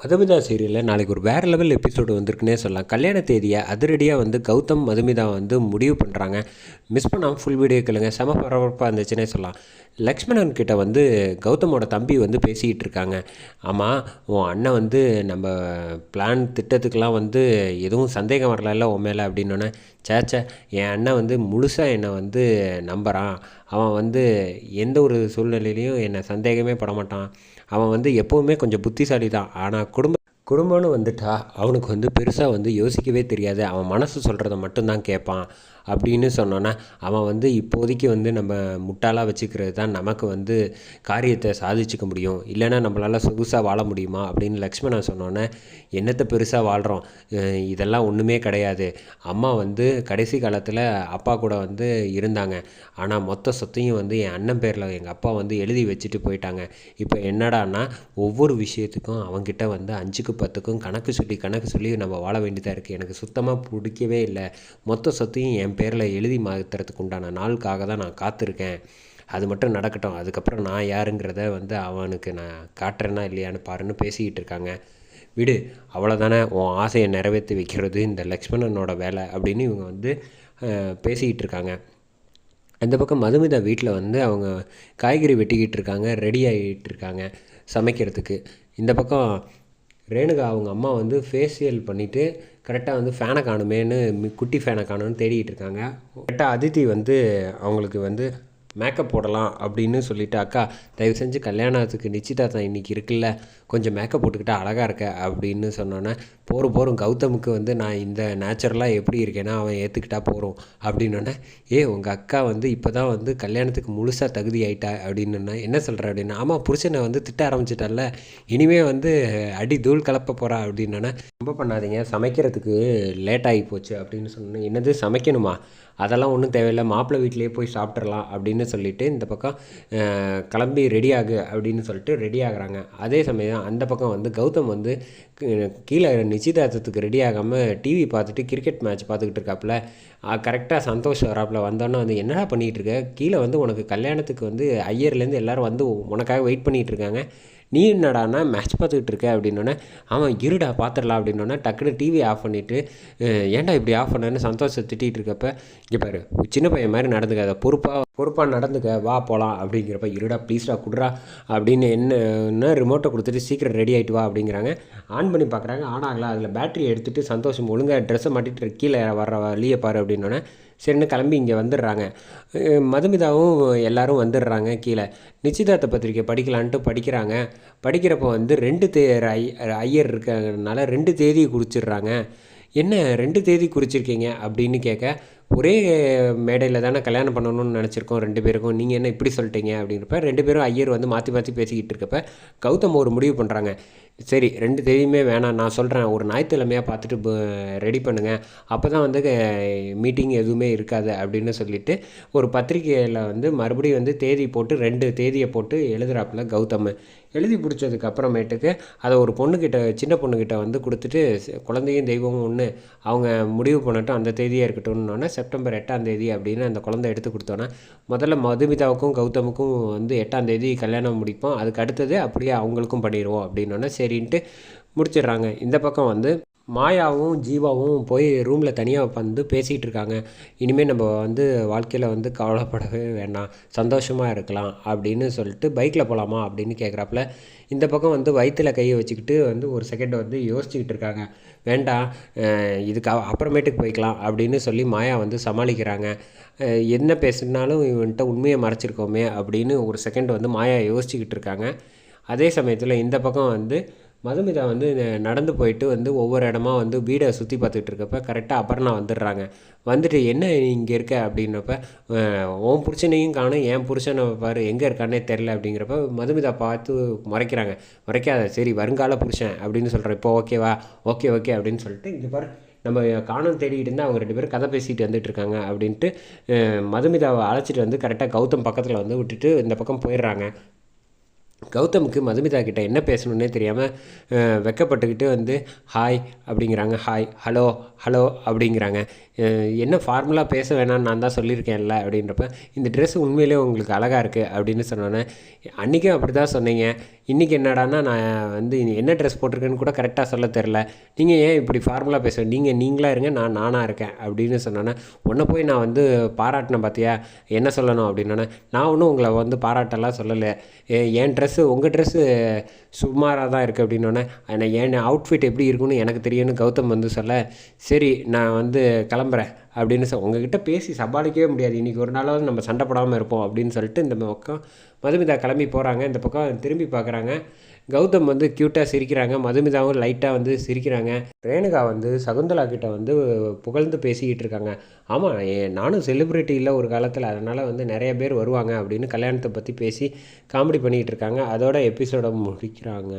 மதுமிதா சீரியலில் நாளைக்கு ஒரு வேறு லெவல் எபிசோடு வந்திருக்குன்னே சொல்லலாம். கல்யாண தேதியை அதிரடியாக வந்து கௌதம் மதுமிதா வந்து முடிவு பண்ணுறாங்க மிஸ் பண்ணாமல் ஃபுல் வீடியோ கேளுங்க. செம பரபரப்பாக இருந்துச்சுன்னே சொல்லலாம். லக்ஷ்மணன் கிட்ட வந்து கௌதமோட தம்பி வந்து பேசிக்கிட்டு இருக்காங்க. ஆமாம் உன் அண்ணன் வந்து நம்ம பிளான் திட்டத்துக்கெலாம் வந்து எதுவும் சந்தேகம் வரல உன் மேலே அப்படின்னோடனே சேச்சே என் அண்ணன் வந்து முழுசாக என்னை வந்து நம்புகிறான் அவன் வந்து எந்த ஒரு சூழ்நிலையிலையும் என்னை சந்தேகமே படமாட்டான். அவன் வந்து எப்போவுமே கொஞ்சம் புத்திசாலி தான் ஆனால் குடும்ப குடும்பம்னு வந்துட்டா அவனுக்கு வந்து பெருசாக வந்து யோசிக்கவே தெரியாது. அவன் மனசு சொல்கிறத மட்டும்தான் கேட்பான் அப்படின்னு சொன்னோன்னா அவன் வந்து இப்போதைக்கு வந்து நம்ம முட்டாளாக வச்சுக்கிறது தான் நமக்கு வந்து காரியத்தை சாதிச்சுக்க முடியும். இல்லைன்னா நம்மளால் சொகுசாக வாழ முடியுமா அப்படின்னு லக்ஷ்மணன் சொன்னோன்னே என்னத்தை பெருசாக வாழ்கிறோம் இதெல்லாம் ஒன்றுமே கிடையாது. அம்மா வந்து கடைசி காலத்தில் அப்பா கூட வந்து இருந்தாங்க. ஆனால் மொத்த சொத்தையும் வந்து என் அண்ணன் பேரில் எங்கள் அப்பா வந்து எழுதி வச்சுட்டு போயிட்டாங்க. இப்போ என்னடான்னா ஒவ்வொரு விஷயத்துக்கும் அவங்ககிட்ட வந்து அஞ்சுக்கு பத்துக்கும் கணக்கு சொல்லி கணக்கு சொல்லி நம்ம வாழ வேண்டியதாக இருக்குது எனக்கு சுத்தமாக பிடிக்கவே இல்லை. மொத்த சொத்தையும் என் பேரில் எழுதி மாற்றுறதுக்கு உண்டான நாளுக்காக தான் நான் காத்திருக்கேன். அது மட்டும் நடக்கட்டும். அதுக்கப்புறம் நான் யாருங்கிறத வந்து அவனுக்கு நான் காட்டுறேன்னா இல்லையான்னு பாருன்னு பேசிக்கிட்டு இருக்காங்க. விடு அவ்வளோதானே உன் ஆசையை நிறைவேற்றி வைக்கிறது இந்த லக்ஷ்மணனோட வேலை அப்படின்னு இவங்க வந்து பேசிக்கிட்டு இருக்காங்க. அந்த பக்கம் மதுமிதா வீட்டில் வந்து அவங்க காய்கறி வெட்டிக்கிட்டு இருக்காங்க ரெடி ஆகிட்டு இருக்காங்க சமைக்கிறதுக்கு. இந்த பக்கம் ரேணுகா அவங்க அம்மா வந்து ஃபேஷியல் பண்ணிவிட்டு கரெக்டாக வந்து ஃபேனை காணுமேன்னு குட்டி ஃபேனை காணுன்னு தேடிக்கிட்டு இருக்காங்க. கரெக்டாக அதித்தி வந்து அவங்களுக்கு வந்து மேக்கப் போடலாம் அப்படின்னு சொல்லிட்டு அக்கா தயவு செஞ்சு கல்யாணத்துக்கு நிச்சயதார்த்தம் இன்றைக்கி இருக்குல்ல கொஞ்சம் மேக்கப் போட்டுக்கிட்டால் அழகாக இருக்க அப்படின்னு சொன்னோன்னே போகிற போகிறோம் கௌதமுக்கு வந்து நான் இந்த நேச்சுரலாக எப்படி இருக்கேன்னா அவன் ஏற்றுக்கிட்டா போகிறோம் அப்படின்னோடனே ஏ உங்கள் அக்கா வந்து இப்போ தான் வந்து கல்யாணத்துக்கு முழுசாக தகுதி ஆயிட்டா அப்படின்னா என்ன சொல்கிற அப்படின்னு ஆமாம் புருஷனை வந்து திட்ட ஆரம்பிச்சிட்டால இனிமே வந்து அடி தூள் கலப்ப போகிறா அப்படின்னோடனே ரொம்ப பண்ணாதீங்க சமைக்கிறதுக்கு லேட் ஆகி போச்சு அப்படின்னு சொன்னோன்னே என்னது சமைக்கணுமா? அதெல்லாம் ஒன்றும் தேவையில்லை மாப்பிள்ளை வீட்டிலேயே போய் சாப்பிட்றலாம் அப்படின்னு சொல்லிட்டு இந்த பக்கம் கிளம்பி ரெடி ஆகு அப்படின்னு சொல்லிட்டு ரெடி ஆகுறாங்க. அதே சமயம் அந்த பக்கம் வந்து கௌதம் வந்து கீழே நிச்சயதார்த்தத்துக்கு ரெடி ஆகாமல் டிவி பார்த்துட்டு கிரிக்கெட் மேட்ச் பார்த்துக்கிட்டு இருக்காப்புல. கரெக்டாக சந்தோஷ் வராப்பில். வந்தோன்னே வந்து என்னடா பண்ணிகிட்டு இருக்க? கீழே வந்து உனக்கு கல்யாணத்துக்கு வந்து ஐயர்லேருந்து எல்லோரும் வந்து உனக்காக வெயிட் பண்ணிகிட்டு இருக்காங்க. நீ என்னடானா மேட்ச் பார்த்துக்கிட்டு இருக்க? அப்படின்னோடனே அவன் இருடா பார்த்துடலாம். அப்படின்னோடனே டக்குனு டிவி ஆஃப் பண்ணிவிட்டு ஏன்டா இப்படி ஆஃப் பண்ணேன்னு சந்தோஷத்தை திட்டிகிட்டு இருக்கப்ப இங்கே பாரு சின்ன பையன் மாதிரி நடந்துக்காத பொறுப்பாக பொறுப்பாக நடந்துக்க வா போகலாம் அப்படிங்கிறப்ப இருடா ப்ளீஸ்டா குடுறா. அப்படின்னு என்ன ரிமோட்டை கொடுத்துட்டு சீக்கிரம் ரெடி ஆகிட்டு வா அப்படிங்கிறாங்க. ஆன் பண்ணி பார்க்குறாங்க. ஆன் ஆகலாம் அதில் பேட்டரி எடுத்துகிட்டு சந்தோஷம் ஒழுங்காக ட்ரெஸ்ஸை மாட்டிட்டு கீழே வர்ற வழியை பாரு அப்படின்னோடனே சரின்னு கிளம்பி இங்கே வந்துடுறாங்க. மதுமிதாவும் எல்லோரும் வந்துடுறாங்க கீழே. நிச்சயதார்த்த பத்திரிக்கை படிக்கலான்ட்டு படிக்கிறாங்க. படிக்கிறப்போ வந்து ரெண்டு தே ஐயர் இருக்கிறதுனால ரெண்டு தேதியை குறிச்சிடுறாங்க. என்ன ரெண்டு தேதி குறிச்சிருக்கீங்க அப்படின்னு கேட்க ஒரே மேடையில் தானே கல்யாணம் பண்ணணும்னு நினச்சிருக்கோம் ரெண்டு பேருக்கும். நீங்கள் என்ன இப்படி சொல்லிட்டீங்க அப்படின்றப்ப ரெண்டு பேரும் ஐயர் வந்து மாற்றி மாற்றி பேசிக்கிட்டு இருக்கப்ப கௌதம் ஒரு முடிவு பண்ணுறாங்க சரி ரெண்டு தேதியுமே வேணாம் நான் சொல்கிறேன் ஒரு ஞாயிற்றுக்கிழமையாக பார்த்துட்டு ரெடி பண்ணுங்கள் அப்போ தான் வந்து மீட்டிங் எதுவுமே இருக்காது அப்படின்னு சொல்லிவிட்டு ஒரு பத்திரிகையில் வந்து மறுபடியும் வந்து தேதி போட்டு ரெண்டு தேதியை போட்டு எழுதுகிறாப்புல கௌதம். எழுதி பிடிச்சதுக்கு அப்புறமேட்டுக்கு அதை ஒரு பொண்ணுக்கிட்ட சின்ன பொண்ணுக்கிட்ட வந்து கொடுத்துட்டு குழந்தையும் தெய்வமும் ஒன்று அவங்க முடிவு பண்ணட்டும் அந்த தேதியாக இருக்கட்டும்னோடனே செப்டம்பர் எட்டாம் தேதி அப்படின்னு அந்த குழந்தை எடுத்து கொடுத்தோன்னே முதல்ல மதுமிதாவுக்கும் கௌதமுக்கும் வந்து எட்டாம் தேதி கல்யாணம் முடிப்போம். அதுக்கு அடுத்தது அப்படியே அவங்களுக்கும் பண்ணிடுவோம் அப்படின்னோன்னா சரின்ட்டு முடிச்சிடுறாங்க. இந்த பக்கம் வந்து மாயாவும் ஜீவாவும் போய் ரூமில் தனியாக வந்து பேசிகிட்டு இருக்காங்க இனிமேல் நம்ம வந்து வாழ்க்கையில் வந்து கவலைப்படவே வேண்டாம். சந்தோஷமாக இருக்கலாம் அப்படின்னு சொல்லிட்டு பைக்கில் போகலாமா அப்படின்னு கேட்குறாப்புல இந்த பக்கம் வந்து வயிற்றில் கையை வச்சுக்கிட்டு வந்து ஒரு செகண்ட் வந்து யோசிச்சுக்கிட்டு இருக்காங்க வேண்டாம் இதுக்கு அப்புறமேட்டுக்கு போய்க்கலாம் அப்படின்னு சொல்லி மாயா வந்து சமாளிக்கிறாங்க. என்ன பேசுனாலும் இவன்கிட்ட உண்மையை மறைச்சிருக்கோமே அப்படின்னு ஒரு செகண்ட் வந்து மாயா யோசிச்சுக்கிட்டு இருக்காங்க அதே சமயத்தில் இந்த பக்கம் வந்து மதுமிதா வந்து நடந்து போயிட்டு வந்து ஒவ்வொரு இடமா வந்து வீடை சுற்றி பார்த்துட்டு இருக்கப்ப கரெக்டாக அபர்ணா வந்துடுறாங்க. வந்துட்டு என்ன இங்கே இருக்க அப்படின்னப்ப உன் புருஷனையும் காணும் என் புருஷனை பாரு எங்கே இருக்கானே தெரில அப்படிங்கிறப்ப மதுமிதா பார்த்து முறைக்கிறாங்க. முறைக்காத சரி வருங்கால புருஷன் அப்படின்னு சொல்கிறேன் இப்போ ஓகேவா ஓகே ஓகே அப்படின்னு சொல்லிட்டு இங்கே பாரு நம்ம காணும் தேடிட்டு இருந்தால் அவங்க ரெண்டு பேரும் கதை பேசிட்டு வந்துட்டு இருக்காங்க அப்படின்ட்டு மதுமிதாவை அழைச்சிட்டு வந்து கரெக்டாக கௌதம் பக்கத்தில் வந்து விட்டுட்டு இந்த பக்கம் போயிடுறாங்க. கௌதமுக்கு மதுமிதா கிட்ட என்ன பேசணுன்னே தெரியாமல் வெக்கப்பட்டுக்கிட்டு வந்து ஹாய் அப்படிங்கிறாங்க. ஹாய் ஹலோ ஹலோ அப்படிங்கிறாங்க. என்ன ஃபார்முலாக பேச வேணாம்னு நான் தான் சொல்லியிருக்கேன்ல அப்படின்றப்ப இந்த ட்ரெஸ் உண்மையிலே உங்களுக்கு அழகாக இருக்குது அப்படின்னு சொன்னோன்னே அன்றைக்கும் அப்படி தான் சொன்னீங்க. இன்றைக்கி என்னடான்னா நான் வந்து என்ன ட்ரெஸ் போட்டிருக்கேன்னு கூட கரெக்டாக சொல்ல தெரில. நீங்கள் ஏன் இப்படி ஃபார்முலா பேச நீங்கள் நீங்களா இருங்க நான் நானாக இருக்கேன் அப்படின்னு சொன்னோன்னே உன்னை போய் நான் வந்து பாராட்டினேன் பார்த்தியா என்ன சொல்லணும்? அப்படின்னோன்னே நான் ஒன்றும் உங்களை வந்து பாராட்டெல்லாம் சொல்லலை. ஏ- ட்ரெஸ் ட்ரெஸ்ஸு உங்கள் ட்ரெஸ்ஸு சுமாராக தான் இருக்குது அப்படின்னோடனே ஆனால் என் அவுட்ஃபிட் எப்படி இருக்குன்னு எனக்கு தெரியும்னு கௌதம் வந்து சொல்ல சரி நான் வந்து கிளம்புறேன். அப்படின்னு சொ உங்ககிட்ட பேசி சமாளிக்கவே முடியாது. இன்றைக்கி ஒரு நாளாவது நம்ம சண்டை போடாமல் இருப்போம் அப்படின்னு சொல்லிட்டு இந்த பக்கம் மதுமிதா கிளம்பி போகிறாங்க இந்த பக்கம் திரும்பி பார்க்குறாங்க கௌதம் வந்து க்யூட்டாக சிரிக்கிறாங்க. மதுமிதாவும் லைட்டாக வந்து சிரிக்கிறாங்க. ரேணுகா வந்து சகுந்தலா கிட்ட வந்து புகழ்ந்து பேசிக்கிட்டு இருக்காங்க. ஆமாம் நானும் செலிப்ரிட்டி இல்லை ஒரு காலத்தில். அதனால் வந்து நிறைய பேர் வருவாங்க அப்படின்னு கல்யாணத்தை பற்றி பேசி காமெடி பண்ணிக்கிட்டு இருக்காங்க. அதோட எபிசோட முடிக்கிறாங்க.